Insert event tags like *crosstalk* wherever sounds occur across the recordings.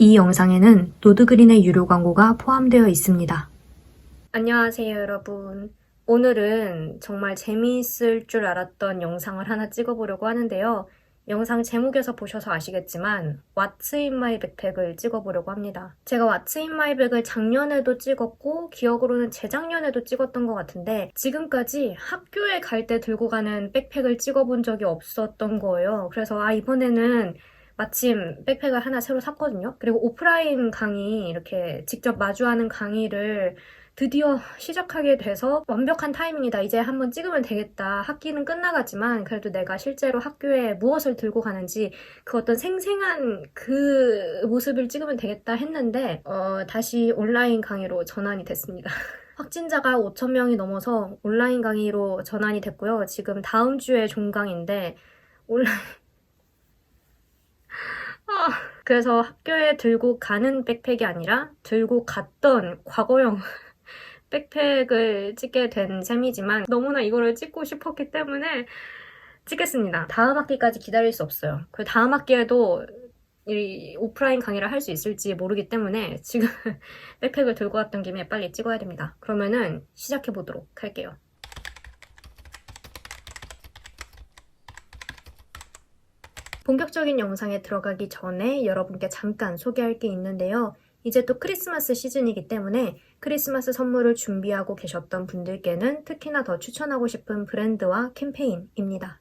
이 영상에는 노드그린의 유료 광고가 포함되어 있습니다. 안녕하세요, 여러분. 오늘은 정말 재미있을 줄 알았던 영상을 하나 찍어보려고 하는데요. 영상 제목에서 보셔서 아시겠지만 What's in my backpack을 찍어보려고 합니다. 제가 What's in my bag을 작년에도 찍었고 기억으로는 재작년에도 찍었던 것 같은데 지금까지 학교에 갈 때 들고 가는 백팩을 찍어본 적이 없었던 거예요. 그래서 아 이번에는 마침 백팩을 하나 새로 샀거든요. 그리고 오프라인 강의 이렇게 직접 마주하는 강의를 드디어 시작하게 돼서 완벽한 타이밍이다. 이제 한번 찍으면 되겠다. 학기는 끝나가지만 그래도 내가 실제로 학교에 무엇을 들고 가는지 그 어떤 생생한 그 모습을 찍으면 되겠다 했는데 어, 다시 온라인 강의로 전환이 됐습니다. *laughs* 확진자가 5,000명이 넘어서 온라인 강의로 전환이 됐고요. 지금 다음 주에 종강인데 온라인 아, *laughs* 그래서 학교에 들고 가는 백팩이 아니라 들고 갔던 과거형 *laughs* 백팩을 찍게 된 셈이지만 너무나 이거를 찍고 싶었기 때문에 찍겠습니다. 다음 학기까지 기다릴 수 없어요. 그 다음 학기에도 이 오프라인 강의를 할 수 있을지 모르기 때문에 지금 *laughs* 백팩을 들고 왔던 김에 빨리 찍어야 됩니다. 그러면은 시작해 보도록 할게요. 본격적인 영상에 들어가기 전에 여러분께 잠깐 소개할 게 있는데요. 이제 또 크리스마스 시즌이기 때문에 크리스마스 선물을 준비하고 계셨던 분들께는 특히나 더 추천하고 싶은 브랜드와 캠페인입니다.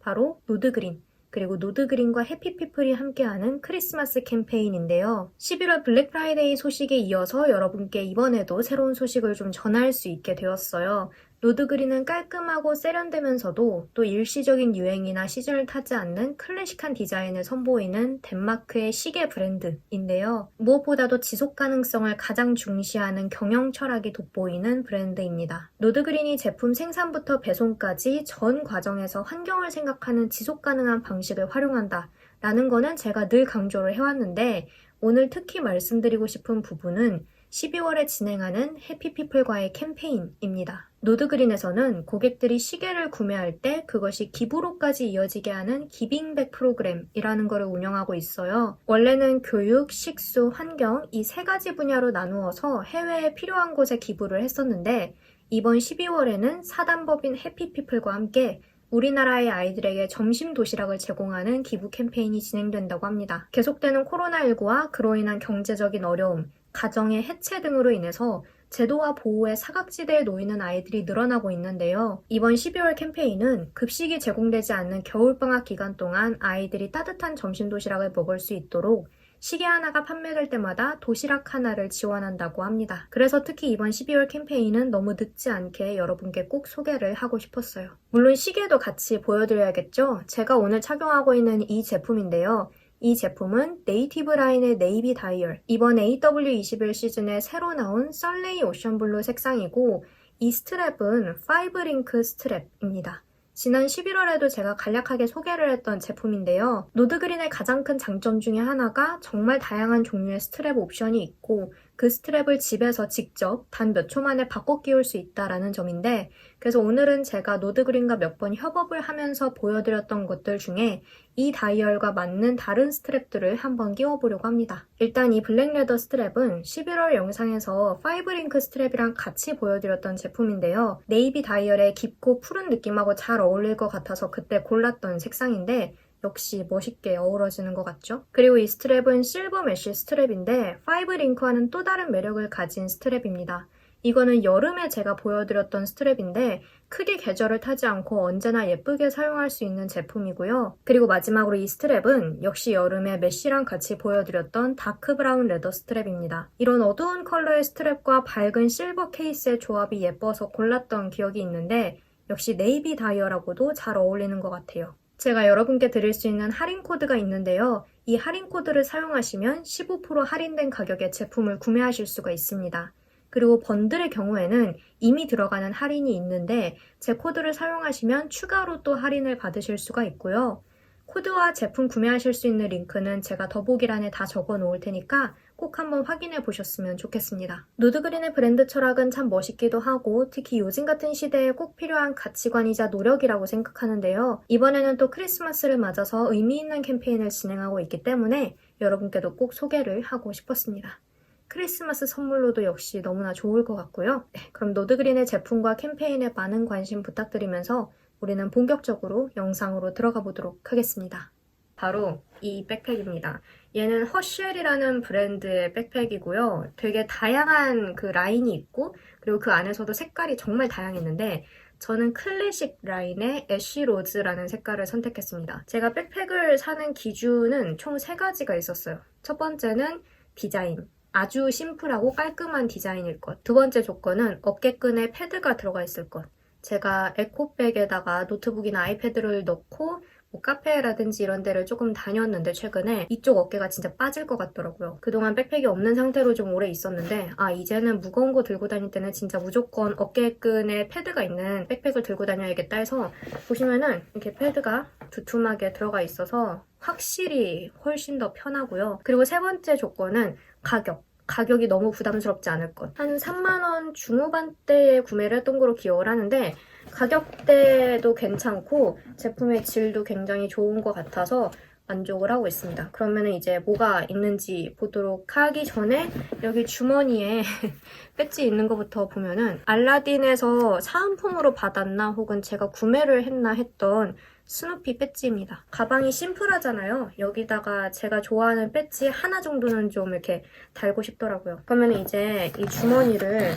바로 노드그린, 그리고 노드그린과 해피피플이 함께하는 크리스마스 캠페인인데요. 11월 블랙 프라이데이 소식에 이어서 여러분께 이번에도 새로운 소식을 좀 전할 수 있게 되었어요. 노드그린은 깔끔하고 세련되면서도 또 일시적인 유행이나 시즌을 타지 않는 클래식한 디자인을 선보이는 덴마크의 시계 브랜드인데요. 무엇보다도 지속 가능성을 가장 중시하는 경영 철학이 돋보이는 브랜드입니다. 노드그린이 제품 생산부터 배송까지 전 과정에서 환경을 생각하는 지속 가능한 방식을 활용한다. 라는 거는 제가 늘 강조를 해왔는데 오늘 특히 말씀드리고 싶은 부분은 12월에 진행하는 해피피플과의 캠페인입니다. 노드그린에서는 고객들이 시계를 구매할 때 그것이 기부로까지 이어지게 하는 기빙백 프로그램이라는 것을 운영하고 있어요. 원래는 교육, 식수, 환경 이 세 가지 분야로 나누어서 해외에 필요한 곳에 기부를 했었는데 이번 12월에는 사단법인 해피피플과 함께 우리나라의 아이들에게 점심 도시락을 제공하는 기부 캠페인이 진행된다고 합니다. 계속되는 코로나19와 그로 인한 경제적인 어려움, 가정의 해체 등으로 인해서 제도와 보호의 사각지대에 놓이는 아이들이 늘어나고 있는데요. 이번 12월 캠페인은 급식이 제공되지 않는 겨울방학 기간 동안 아이들이 따뜻한 점심 도시락을 먹을 수 있도록 시계 하나가 판매될 때마다 도시락 하나를 지원한다고 합니다. 그래서 특히 이번 12월 캠페인은 너무 늦지 않게 여러분께 꼭 소개를 하고 싶었어요. 물론 시계도 같이 보여드려야겠죠? 제가 오늘 착용하고 있는 이 제품인데요. 이 제품은 네이티브 라인의 네이비 다이얼, 이번 AW21 시즌에 새로 나온 썰레이 오션블루 색상이고 이 스트랩은 5링크 스트랩입니다. 지난 11월에도 제가 간략하게 소개를 했던 제품인데요. 노드그린의 가장 큰 장점 중에 하나가 정말 다양한 종류의 스트랩 옵션이 있고 그 스트랩을 집에서 직접 단 몇 초 만에 바꿔 끼울 수 있다라는 점인데 그래서 오늘은 제가 노드그린과 몇 번 협업을 하면서 보여드렸던 것들 중에 이 다이얼과 맞는 다른 스트랩들을 한번 끼워보려고 합니다. 일단 이 블랙레더 스트랩은 11월 영상에서 5링크 스트랩이랑 같이 보여드렸던 제품인데요. 네이비 다이얼의 깊고 푸른 느낌하고 잘 어울릴 것 같아서 그때 골랐던 색상인데 역시 멋있게 어우러지는 것 같죠? 그리고 이 스트랩은 실버 메쉬 스트랩인데 5 링크와는 또 다른 매력을 가진 스트랩입니다. 이거는 여름에 제가 보여드렸던 스트랩인데 크게 계절을 타지 않고 언제나 예쁘게 사용할 수 있는 제품이고요. 그리고 마지막으로 이 스트랩은 역시 여름에 메쉬랑 같이 보여드렸던 다크 브라운 레더 스트랩입니다. 이런 어두운 컬러의 스트랩과 밝은 실버 케이스의 조합이 예뻐서 골랐던 기억이 있는데 역시 네이비 다이얼하고도 잘 어울리는 것 같아요. 제가 여러분께 드릴 수 있는 할인 코드가 있는데요. 이 할인 코드를 사용하시면 15% 할인된 가격에 제품을 구매하실 수가 있습니다. 그리고 번들의 경우에는 이미 들어가는 할인이 있는데 제 코드를 사용하시면 추가로 또 할인을 받으실 수가 있고요. 코드와 제품 구매하실 수 있는 링크는 제가 더보기란에 다 적어 놓을 테니까 꼭 한번 확인해 보셨으면 좋겠습니다. 노드그린의 브랜드 철학은 참 멋있기도 하고 특히 요즘 같은 시대에 꼭 필요한 가치관이자 노력이라고 생각하는데요. 이번에는 또 크리스마스를 맞아서 의미 있는 캠페인을 진행하고 있기 때문에 여러분께도 꼭 소개를 하고 싶었습니다. 크리스마스 선물로도 역시 너무나 좋을 것 같고요. 네, 그럼 노드그린의 제품과 캠페인에 많은 관심 부탁드리면서 우리는 본격적으로 영상으로 들어가 보도록 하겠습니다. 바로 이 백팩입니다. 얘는 허쉘이라는 브랜드의 백팩이고요. 되게 다양한 그 라인이 있고 그리고 그 안에서도 색깔이 정말 다양했는데 저는 클래식 라인의 애쉬 로즈라는 색깔을 선택했습니다. 제가 백팩을 사는 기준은 총 세 가지가 있었어요. 첫 번째는 디자인. 아주 심플하고 깔끔한 디자인일 것. 두 번째 조건은 어깨끈에 패드가 들어가 있을 것. 제가 에코백에다가 노트북이나 아이패드를 넣고 뭐 카페라든지 이런 데를 조금 다녔는데 최근에 이쪽 어깨가 진짜 빠질 것 같더라고요. 그동안 백팩이 없는 상태로 좀 오래 있었는데 아 이제는 무거운 거 들고 다닐 때는 진짜 무조건 어깨끈에 패드가 있는 백팩을 들고 다녀야겠다 해서 보시면은 이렇게 패드가 두툼하게 들어가 있어서 확실히 훨씬 더 편하고요. 그리고 세 번째 조건은 가격. 가격이 너무 부담스럽지 않을 것. 한 3만원 중후반대에 구매를 했던 거로 기억을 하는데 가격대도 괜찮고 제품의 질도 굉장히 좋은 것 같아서 만족을 하고 있습니다. 그러면 이제 뭐가 있는지 보도록 하기 전에 여기 주머니에 *laughs* 배지 있는 것부터 보면은 알라딘에서 사은품으로 받았나 혹은 제가 구매를 했나 했던 스누피 배지입니다. 가방이 심플하잖아요. 여기다가 제가 좋아하는 배지 하나 정도는 좀 이렇게 달고 싶더라고요. 그러면 이제 이 주머니를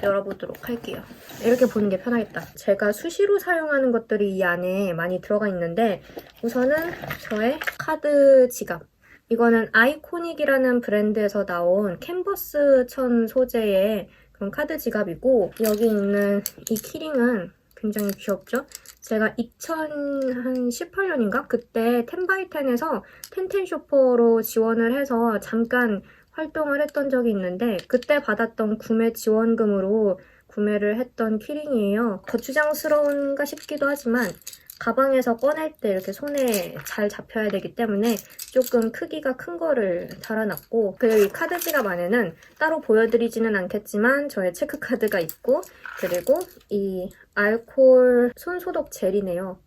열어보도록 할게요. 이렇게 보는 게 편하겠다. 제가 수시로 사용하는 것들이 이 안에 많이 들어가 있는데 우선은 저의 카드 지갑. 이거는 아이코닉이라는 브랜드에서 나온 캔버스 천 소재의 그런 카드 지갑이고 여기 있는 이 키링은 굉장히 귀엽죠? 제가 2018년인가? 그때 텐바이텐에서 텐텐 쇼퍼로 지원을 해서 잠깐 활동을 했던 적이 있는데 그때 받았던 구매 지원금으로 구매를 했던 키링이에요. 거추장스러운가 싶기도 하지만 가방에서 꺼낼 때 이렇게 손에 잘 잡혀야 되기 때문에 조금 크기가 큰 거를 달아놨고 그리고 이 카드 지갑 안에는 따로 보여드리지는 않겠지만 저의 체크카드가 있고 그리고 이 알콜 손소독 젤이네요.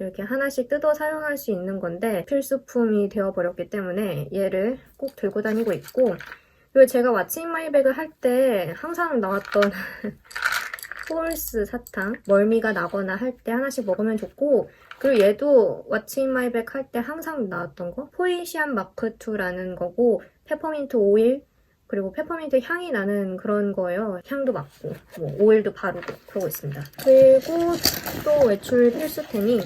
이렇게 하나씩 뜯어 사용할 수 있는 건데 필수품이 되어버렸기 때문에 얘를 꼭 들고 다니고 있고 그리고 제가 왓츠인 마이백을 할 때 항상 나왔던 *laughs* 폴스 사탕 멀미가 나거나 할 때 하나씩 먹으면 좋고 그리고 얘도 왓츠인 마이백 할 때 항상 나왔던 거 포이시안 마크2라는 거고 페퍼민트 오일 그리고 페퍼민트 향이 나는 그런 거예요. 향도 맡고 뭐 오일도 바르고 그러고 있습니다. 그리고 또 외출 필수템이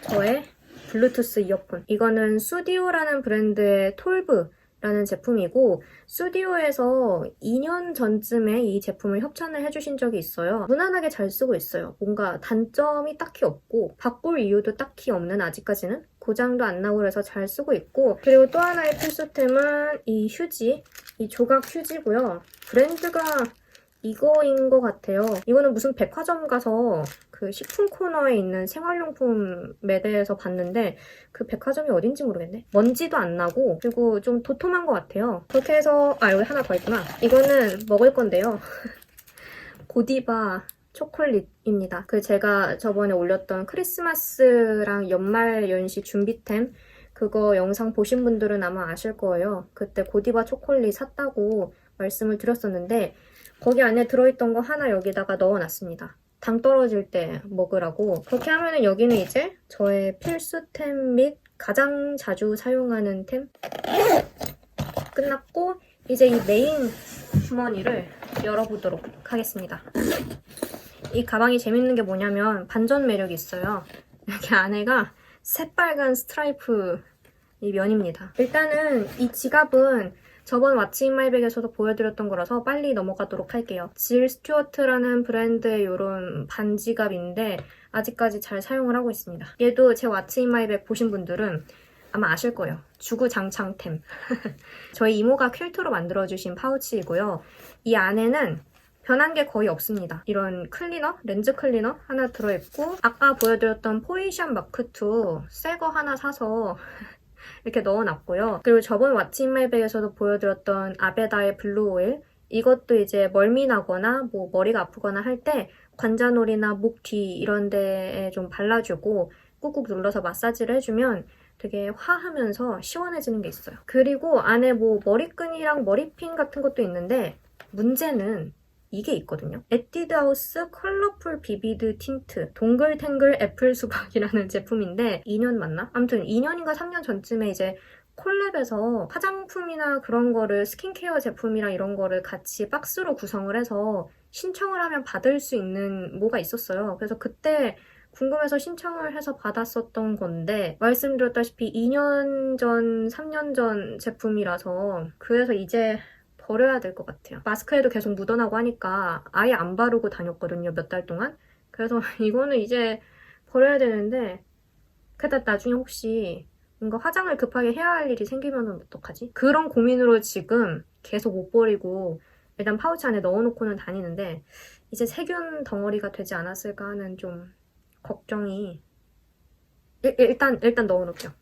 저의 블루투스 이어폰. 이거는 수디오라는 브랜드의 톨브 라는 제품이고 스튜디오에서 2년 전쯤에 이 제품을 협찬을 해주신 적이 있어요. 무난하게 잘 쓰고 있어요. 뭔가 단점이 딱히 없고 바꿀 이유도 딱히 없는 아직까지는 고장도 안 나고 그래서 잘 쓰고 있고 그리고 또 하나의 필수템은 이 휴지 이 조각 휴지고요. 브랜드가 이거인 것 같아요. 이거는 무슨 백화점 가서 그 식품 코너에 있는 생활용품 매대에서 봤는데 그 백화점이 어딘지 모르겠네. 먼지도 안 나고 그리고 좀 도톰한 것 같아요. 그렇게 해서 아 여기 하나 더 있구나. 이거는 먹을 건데요. *laughs* 고디바 초콜릿입니다. 그 제가 저번에 올렸던 크리스마스랑 연말 연시 준비템 그거 영상 보신 분들은 아마 아실 거예요. 그때 고디바 초콜릿 샀다고 말씀을 드렸었는데 거기 안에 들어있던 거 하나 여기다가 넣어놨습니다. 당 떨어질 때 먹으라고. 그렇게 하면은 여기는 이제 저의 필수템 및 가장 자주 사용하는 템 끝났고 이제 이 메인 주머니를 열어보도록 하겠습니다. 이 가방이 재밌는 게 뭐냐면 반전 매력이 있어요. 이렇게 안에가 새빨간 스트라이프 이 면입니다. 일단은 이 지갑은 저번 왓츠인 마이백에서도 보여드렸던 거라서 빨리 넘어가도록 할게요. 질 스튜어트라는 브랜드의 이런 반지갑인데 아직까지 잘 사용을 하고 있습니다. 얘도 제 왓츠인 마이백 보신 분들은 아마 아실 거예요. 주구장창템. *laughs* 저희 이모가 퀼트로 만들어주신 파우치이고요. 이 안에는 변한 게 거의 없습니다. 이런 클리너, 렌즈 클리너 하나 들어있고 아까 보여드렸던 포이션 마크2 새 거 하나 사서 이렇게 넣어놨고요. 그리고 저번 왓츠인 마이백에서도 보여드렸던 아베다의 블루 오일 이것도 이제 멀미 나거나 뭐 머리가 아프거나 할 때 관자놀이나 목 뒤 이런 데에 좀 발라주고 꾹꾹 눌러서 마사지를 해주면 되게 화하면서 시원해지는 게 있어요. 그리고 안에 뭐 머리끈이랑 머리핀 같은 것도 있는데 문제는 이게 있거든요. 에뛰드하우스 컬러풀 비비드 틴트 동글탱글 애플 수박이라는 *laughs* 제품인데 2년 맞나? 아무튼 2년인가 3년 전쯤에 이제 콜랩에서 화장품이나 그런 거를 스킨케어 제품이랑 이런 거를 같이 박스로 구성을 해서 신청을 하면 받을 수 있는 뭐가 있었어요. 그래서 그때 궁금해서 신청을 해서 받았었던 건데 말씀드렸다시피 2년 전, 3년 전 제품이라서 그래서 이제 버려야 될 것 같아요. 마스크에도 계속 묻어나고 하니까 아예 안 바르고 다녔거든요. 몇 달 동안. 그래서 *laughs* 이거는 이제 버려야 되는데 그다 나중에 혹시 뭔가 화장을 급하게 해야 할 일이 생기면 어떡하지? 그런 고민으로 지금 계속 못 버리고 일단 파우치 안에 넣어놓고는 다니는데 이제 세균 덩어리가 되지 않았을까 하는 좀 걱정이 일, 일단 일단 넣어놓을게요.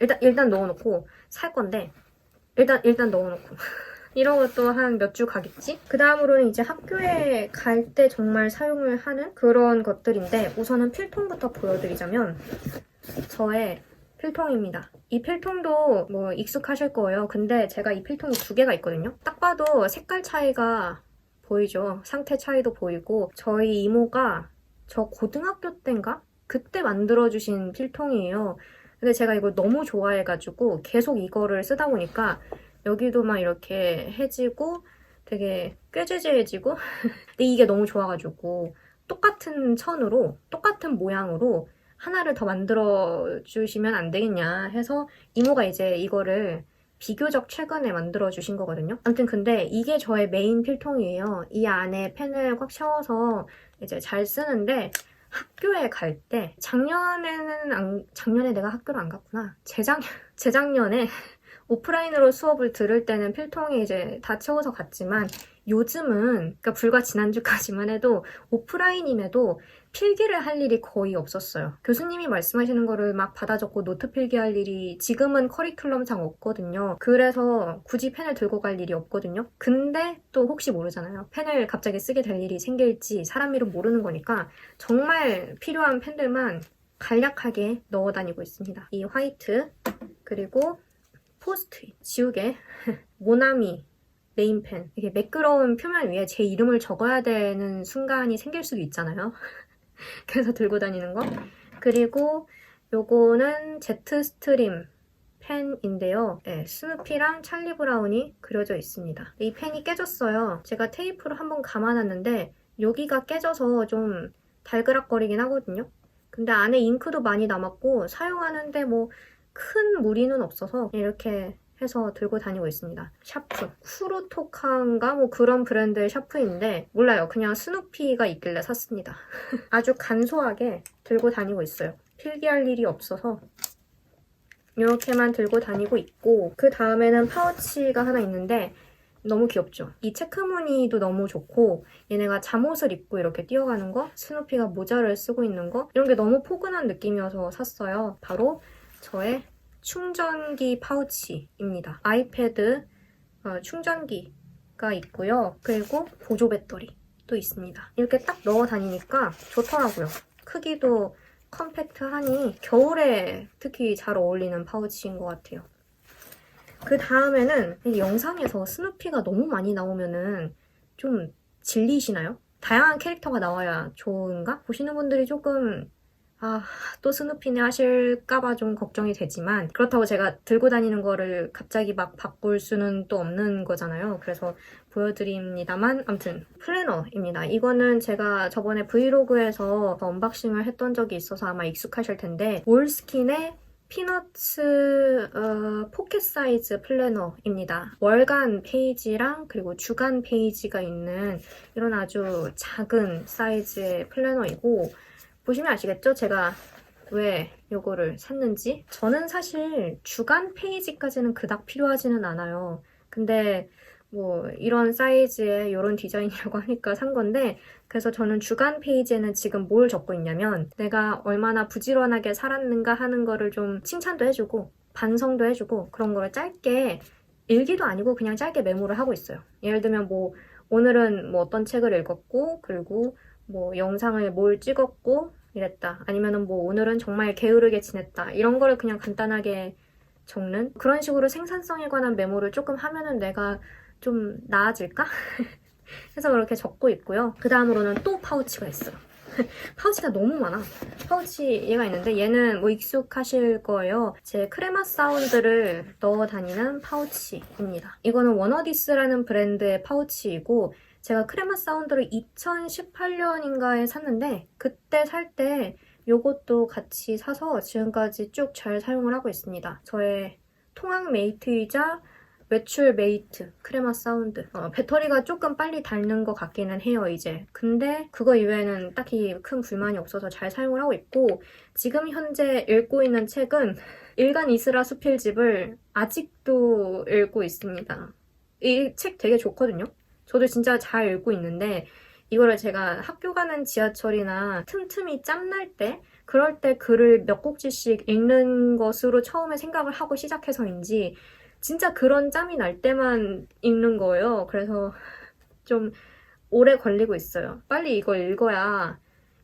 일단 일단 넣어놓고 살 건데 일단 일단 넣어놓고 이런 것도 한 몇 주 가겠지? 그 다음으로는 이제 학교에 갈 때 정말 사용을 하는 그런 것들인데 우선은 필통부터 보여드리자면 저의 필통입니다. 이 필통도 뭐 익숙하실 거예요. 근데 제가 이 필통이 두 개가 있거든요. 딱 봐도 색깔 차이가 보이죠. 상태 차이도 보이고 저희 이모가 저 고등학교 때인가? 그때 만들어주신 필통이에요. 근데 제가 이걸 너무 좋아해가지고 계속 이거를 쓰다 보니까 여기도 막 이렇게 해지고 되게 꾀죄죄해지고 *laughs* 근데 이게 너무 좋아가지고 똑같은 천으로 똑같은 모양으로 하나를 더 만들어 주시면 안 되겠냐 해서 이모가 이제 이거를 비교적 최근에 만들어 주신 거거든요. 아무튼 근데 이게 저의 메인 필통이에요. 이 안에 펜을 꽉 채워서 이제 잘 쓰는데 학교에 갈 때 작년에는 안, 작년에 내가 학교를 안 갔구나. 재작년 재작년에 오프라인으로 수업을 들을 때는 필통이 이제 다 채워서 갔지만 요즘은 그러니까 불과 지난주까지만 해도 오프라인임에도 필기를 할 일이 거의 없었어요. 교수님이 말씀하시는 거를 막 받아 적고 노트 필기할 일이 지금은 커리큘럼상 없거든요. 그래서 굳이 펜을 들고 갈 일이 없거든요. 근데 또 혹시 모르잖아요. 펜을 갑자기 쓰게 될 일이 생길지 사람 이름 모르는 거니까 정말 필요한 펜들만 간략하게 넣어 다니고 있습니다. 이 화이트 그리고 포스트잇 지우개 *laughs* 모나미 메인펜 이게 매끄러운 표면 위에 제 이름을 적어야 되는 순간이 생길 수도 있잖아요. *laughs* 그래서 들고 다니는 거. 그리고 요거는 제트 스트림 펜인데요. 네, 스누피랑 찰리 브라운이 그려져 있습니다. 이 펜이 깨졌어요. 제가 테이프로 한번 감아놨는데 여기가 깨져서 좀 달그락거리긴 하거든요. 근데 안에 잉크도 많이 남았고 사용하는데 뭐 큰 무리는 없어서 이렇게 해서 들고 다니고 있습니다. 샤프. 쿠루토카인가 뭐 그런 브랜드의 샤프인데 몰라요. 그냥 스누피가 있길래 샀습니다. *laughs* 아주 간소하게 들고 다니고 있어요. 필기할 일이 없어서 이렇게만 들고 다니고 있고 그 다음에는 파우치가 하나 있는데 너무 귀엽죠? 이 체크무늬도 너무 좋고 얘네가 잠옷을 입고 이렇게 뛰어가는 거 스누피가 모자를 쓰고 있는 거 이런 게 너무 포근한 느낌이어서 샀어요. 바로 저의 충전기 파우치입니다. 아이패드 어, 충전기가 있고요. 그리고 보조 배터리도 있습니다. 이렇게 딱 넣어 다니니까 좋더라고요. 크기도 컴팩트하니 겨울에 특히 잘 어울리는 파우치인 것 같아요. 그 다음에는 이 영상에서 스누피가 너무 많이 나오면은 좀 질리시나요? 다양한 캐릭터가 나와야 좋은가? 보시는 분들이 조금 아, 또 스누피네 하실까봐 좀 걱정이 되지만 그렇다고 제가 들고 다니는 거를 갑자기 막 바꿀 수는 또 없는 거잖아요. 그래서 보여드립니다만 아무튼 플래너입니다. 이거는 제가 저번에 브이로그에서 언박싱을 했던 적이 있어서 아마 익숙하실 텐데 몰스킨의 피너츠 어, 포켓 사이즈 플래너입니다. 월간 페이지랑 그리고 주간 페이지가 있는 이런 아주 작은 사이즈의 플래너이고 보시면 아시겠죠? 제가 왜 이거를 샀는지. 저는 사실 주간 페이지까지는 그닥 필요하지는 않아요. 근데 뭐 이런 사이즈의 이런 디자인이라고 *laughs* 하니까 산 건데 그래서 저는 주간 페이지에는 지금 뭘 적고 있냐면 내가 얼마나 부지런하게 살았는가 하는 거를 좀 칭찬도 해주고 반성도 해주고 그런 거를 짧게 일기도 아니고 그냥 짧게 메모를 하고 있어요. 예를 들면 뭐 오늘은 뭐 어떤 책을 읽었고 그리고 뭐 영상을 뭘 찍었고 이랬다. 아니면은 뭐 오늘은 정말 게으르게 지냈다. 이런 거를 그냥 간단하게 적는 그런 식으로 생산성에 관한 메모를 조금 하면은 내가 좀 나아질까? *laughs* 해서 그렇게 적고 있고요. 그 다음으로는 또 파우치가 있어요. *laughs* 파우치가 너무 많아. 파우치 얘가 있는데 얘는 뭐 익숙하실 거예요. 제 크레마 사운드를 넣어 다니는 파우치입니다. 이거는 워너디스라는 브랜드의 파우치이고 제가 크레마 사운드를 2018년인가에 샀는데 그때 살 때 요것도 같이 사서 지금까지 쭉 잘 사용을 하고 있습니다. 저의 통학 메이트이자 외출 메이트 크레마 사운드. 어, 배터리가 조금 빨리 닳는 것 같기는 해요 이제. 근데 그거 이외에는 딱히 큰 불만이 없어서 잘 사용을 하고 있고 지금 현재 읽고 있는 책은 일간 이스라 수필집을 아직도 읽고 있습니다. 이 책 되게 좋거든요 저도 진짜 잘 읽고 있는데 이거를 제가 학교 가는 지하철이나 틈틈이 짬날 때 그럴 때 글을 몇 곡지씩 읽는 것으로 처음에 생각을 하고 시작해서인지 진짜 그런 짬이 날 때만 읽는 거예요. 그래서 좀 오래 걸리고 있어요. 빨리 이걸 읽어야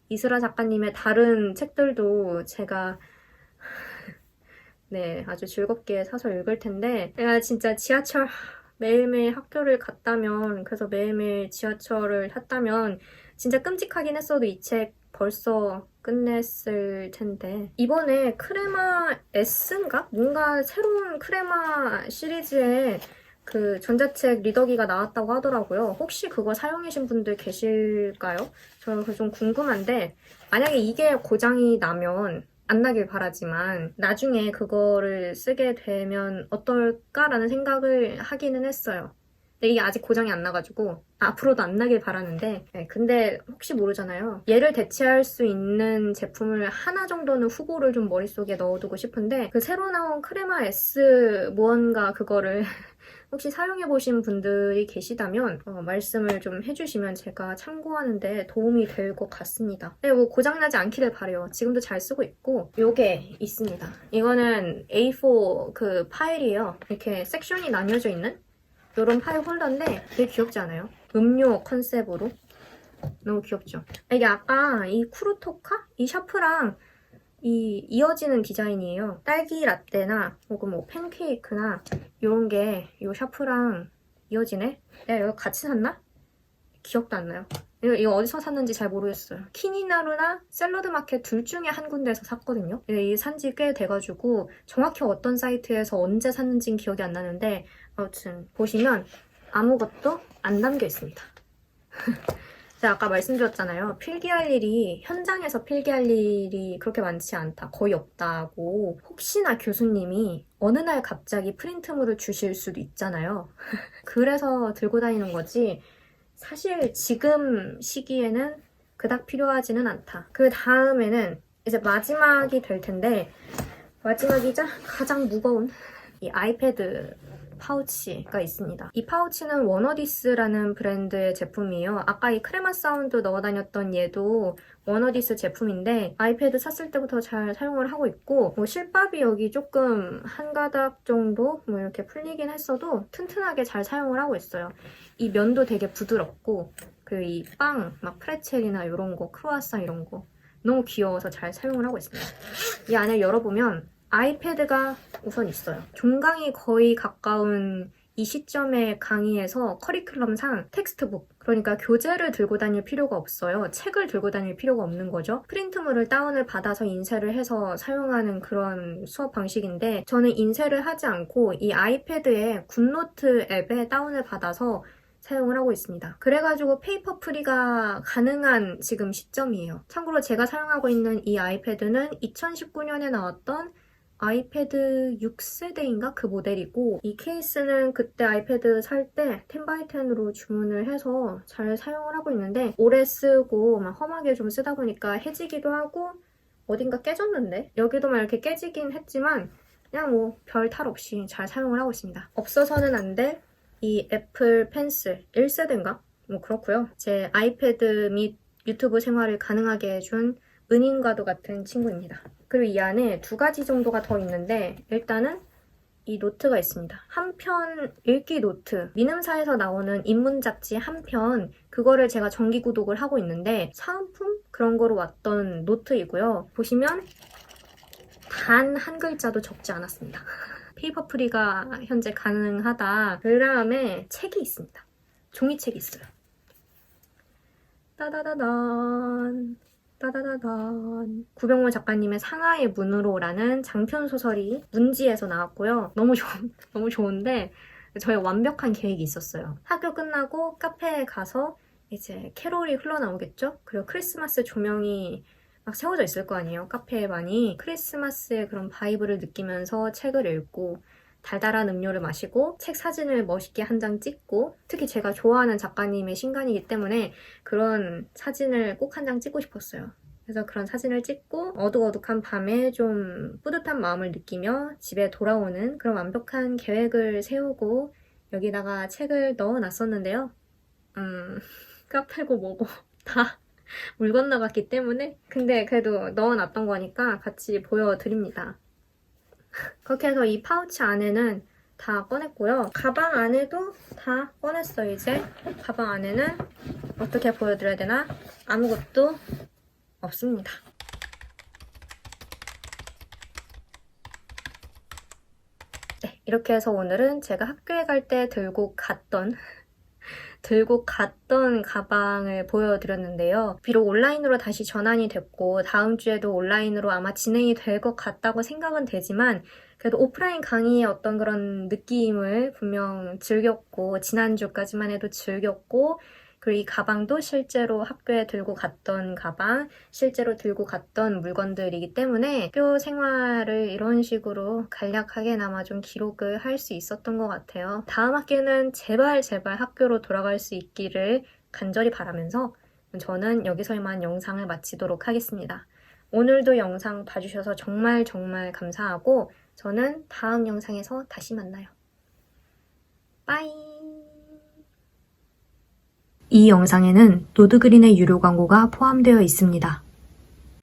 이스라 작가님의 다른 책들도 제가 네, 아주 즐겁게 사서 읽을 텐데 내가 진짜 지하철 매일매일 학교를 갔다면 그래서 매일매일 지하철을 탔다면 진짜 끔찍하긴 했어도 이 책 벌써 끝냈을 텐데 이번에 크레마 S인가? 뭔가 새로운 크레마 시리즈의 그 전자책 리더기가 나왔다고 하더라고요. 혹시 그거 사용하신 분들 계실까요? 저는 그거 좀 궁금한데 만약에 이게 고장이 나면 안 나길 바라지만 나중에 그거를 쓰게 되면 어떨까라는 생각을 하기는 했어요. 근데 이게 아직 고장이 안 나가지고 앞으로도 안 나길 바라는데 네, 근데 혹시 모르잖아요. 얘를 대체할 수 있는 제품을 하나 정도는 후보를 좀 머릿속에 넣어두고 싶은데 그 새로 나온 크레마 S 무언가 그거를 혹시 사용해보신 분들이 계시다면 어, 말씀을 좀 해주시면 제가 참고하는데 도움이 될 것 같습니다. 네, 뭐 고장나지 않기를 바래요. 지금도 잘 쓰고 있고 요게 있습니다. 이거는 A4 그 파일이에요. 이렇게 섹션이 나뉘어져 있는 이런 파일 홀더인데 되게 귀엽지 않아요? 음료 컨셉으로 너무 귀엽죠? 이게 아까 이 쿠루토카? 이 샤프랑 이 이어지는 디자인이에요. 딸기 라떼나 혹은 뭐 팬케이크나 이런 게 이 샤프랑 이어지네? 내가 이거 같이 샀나? 기억도 안 나요. 이거, 이거 어디서 샀는지 잘 모르겠어요. 키니나루나 샐러드 마켓 둘 중에 한 군데에서 샀거든요. 이 산지 꽤 돼가지고 정확히 어떤 사이트에서 언제 샀는지는 기억이 안 나는데 아무튼 보시면 아무것도 안 담겨 있습니다. *laughs* 제가 아까 말씀드렸잖아요. 필기할 일이 현장에서 필기할 일이 그렇게 많지 않다. 거의 없다고. 혹시나 교수님이 어느 날 갑자기 프린트물을 주실 수도 있잖아요. *laughs* 그래서 들고 다니는 거지. 사실 지금 시기에는 그닥 필요하지는 않다. 그 다음에는 이제 마지막이 될 텐데 마지막이자 가장 무거운 이 아이패드 파우치가 있습니다. 이 파우치는 워너디스라는 브랜드의 제품이에요. 아까 이 크레마 사운드 넣어 다녔던 얘도 워너디스 제품인데 아이패드 샀을 때부터 잘 사용을 하고 있고 뭐 실밥이 여기 조금 한 가닥 정도 뭐 이렇게 풀리긴 했어도 튼튼하게 잘 사용을 하고 있어요. 이 면도 되게 부드럽고 그리고 이 빵, 막 프레첼이나 이런 거, 크루아상 이런 거 너무 귀여워서 잘 사용을 하고 있습니다. 이 안에 열어보면 아이패드가 우선 있어요. 종강이 거의 가까운 이 시점의 강의에서 커리큘럼상 텍스트북, 그러니까 교재를 들고 다닐 필요가 없어요. 책을 들고 다닐 필요가 없는 거죠. 프린트물을 다운을 받아서 인쇄를 해서 사용하는 그런 수업 방식인데 저는 인쇄를 하지 않고 이 아이패드의 굿노트 앱에 다운을 받아서 사용을 하고 있습니다. 그래가지고 페이퍼 프리가 가능한 지금 시점이에요. 참고로 제가 사용하고 있는 이 아이패드는 2019년에 나왔던 아이패드 6세대인가 그 모델이고 이 케이스는 그때 아이패드 살 때 10x10으로 주문을 해서 잘 사용을 하고 있는데 오래 쓰고 막 험하게 좀 쓰다 보니까 해지기도 하고 어딘가 깨졌는데 여기도 막 이렇게 깨지긴 했지만 그냥 뭐 별 탈 없이 잘 사용을 하고 있습니다. 없어서는 안 될 이 애플 펜슬 1세대인가? 뭐 그렇고요. 제 아이패드 및 유튜브 생활을 가능하게 해준 은인과도 같은 친구입니다. 그리고 이 안에 두 가지 정도가 더 있는데 일단은 이 노트가 있습니다. 한 편 읽기 노트. 미음사에서 나오는 인문 잡지 한 편, 그거를 제가 정기 구독을 하고 있는데, 사은품? 그런 거로 왔던 노트이고요. 보시면, 단 한 글자도 적지 않았습니다. *laughs* 페이퍼 프리가 현재 가능하다. 그 다음에 책이 있습니다. 종이책이 있어요. 따다다단. 따다다단. 구병모 작가님의 상하의 문으로라는 장편 소설이 문지에서 나왔고요. 너무 좋, *laughs* 너무 좋은데 저의 완벽한 계획이 있었어요. 학교 끝나고 카페에 가서 이제 캐롤이 흘러나오겠죠? 그리고 크리스마스 조명이 막 세워져 있을 거 아니에요. 카페에 많이 크리스마스의 그런 바이브를 느끼면서 책을 읽고 달달한 음료를 마시고 책 사진을 멋있게 한 장 찍고 특히 제가 좋아하는 작가님의 신간이기 때문에 그런 사진을 꼭 한 장 찍고 싶었어요. 그래서 그런 사진을 찍고 어둑어둑한 밤에 좀 뿌듯한 마음을 느끼며 집에 돌아오는 그런 완벽한 계획을 세우고 여기다가 책을 넣어 놨었는데요. 음, *laughs* 카페고 뭐고 *laughs* 다 물 건너갔기 때문에 근데 그래도 넣어 놨던 거니까 같이 보여드립니다. 그렇게 해서 이 파우치 안에는 다 꺼냈고요. 가방 안에도 다 꺼냈어요, 이제. 가방 안에는 어떻게 보여드려야 되나? 아무것도 없습니다. 네, 이렇게 해서 오늘은 제가 학교에 갈 때 들고 갔던 들고 갔던 가방을 보여드렸는데요. 비록 온라인으로 다시 전환이 됐고 다음 주에도 온라인으로 아마 진행이 될 것 같다고 생각은 되지만 그래도 오프라인 강의의 어떤 그런 느낌을 분명 즐겼고 지난주까지만 해도 즐겼고 그리고 이 가방도 실제로 학교에 들고 갔던 가방, 실제로 들고 갔던 물건들이기 때문에 학교 생활을 이런 식으로 간략하게나마 좀 기록을 할 수 있었던 것 같아요. 다음 학기는 제발 제발 학교로 돌아갈 수 있기를 간절히 바라면서 저는 여기서 이만 영상을 마치도록 하겠습니다. 오늘도 영상 봐주셔서 정말 정말 감사하고 저는 다음 영상에서 다시 만나요. 빠이! 이 영상에는 노드그린의 유료 광고가 포함되어 있습니다.